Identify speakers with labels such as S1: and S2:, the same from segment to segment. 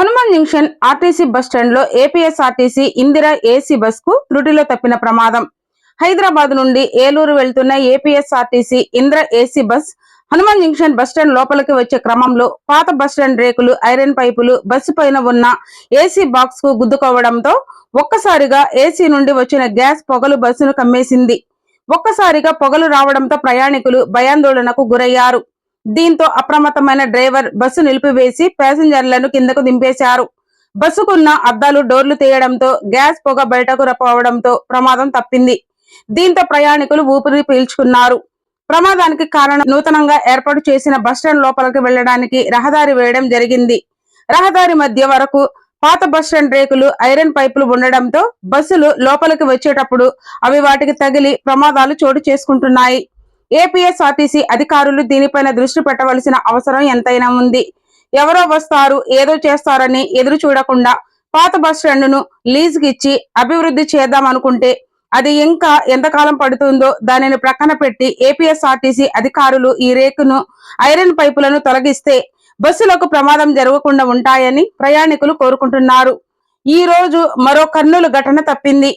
S1: Hanuman junction RTC bus స్టాండ్లో APSRTC Indira AC బస్కు త్రుటిలో తప్పిన ప్రమాదం. హైదరాబాద్ నుండి ఏలూరు వెళ్తున్న APSRTC Indira AC bus Hanuman junction bus stand లోపలికి వచ్చే క్రమంలో పాత బస్టాండ్ రేకులు ఐరన్ పైపులు బస్సు పైన ఉన్న ఏసీ బాక్స్కు గుద్దుకోవడంతో ఒక్కసారిగా ఏసీ నుండి వచ్చిన గ్యాస్ పొగలు బస్సును కమ్మేసింది. ఒక్కసారిగా పొగలు రావడంతో ప్రయాణికులు భయాందోళనకు గురయ్యారు. దీంతో అప్రమత్తమైన డ్రైవర్ బస్సు నిలిపివేసి ప్యాసింజర్లను కిందకు దింపేశారు. బస్సుకున్న అద్దాలు డోర్లు తీయడంతో గ్యాస్ పొగ బయటకు రపవడంతో ప్రమాదం తప్పింది. దీంతో ప్రయాణికులు ఊపిరి పీల్చుకున్నారు. ప్రమాదానికి కారణం నూతనంగా ఏర్పాటు చేసిన బస్టాండ్ లోపలికి వెళ్ళడానికి రహదారి వేయడం జరిగింది. రహదారి మధ్య వరకు పాత బస్టాండ్ రేకులు ఐరన్ పైపులు ఉండడంతో బస్సులు లోపలికి వచ్చేటప్పుడు అవి వాటికి తగిలి ప్రమాదాలు చోటు చేసుకుంటున్నాయి. ఏపీఎస్ఆర్టీసీ అధికారులు దీనిపైన దృష్టి పెట్టవలసిన అవసరం ఎంతైనా ఉంది. ఎవరో వస్తారు ఏదో చేస్తారని ఎదురు చూడకుండా పాత బస్ స్టాండ్ను లీజుకి ఇచ్చి అభివృద్ధి చేద్దాం అనుకుంటే అది ఇంకా ఎంతకాలం పడుతుందో దానిని ప్రక్కన పెట్టి ఏపీఎస్ఆర్టీసీ అధికారులు ఈ రేకును ఐరన్ పైపులను తొలగిస్తే బస్సులకు ప్రమాదం జరగకుండా ఉంటాయని ప్రయాణికులు కోరుకుంటున్నారు. ఈ రోజు మరో కర్నూలు ఘటన తప్పింది.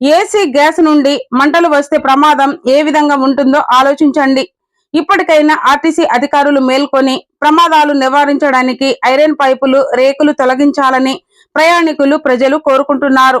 S1: ఏసీ గ్యాస్ నుండి మంటలు వస్తే ప్రమాదం ఏ విధంగా ఉంటుందో ఆలోచించండి. ఇప్పటికైనా ఆర్టీసీ అధికారులు మేల్కొని ప్రమాదాలు నివారించడానికి ఐరన్ పైపులు రేకులు తొలగించాలని ప్రయాణికులు ప్రజలు కోరుకుంటున్నారు.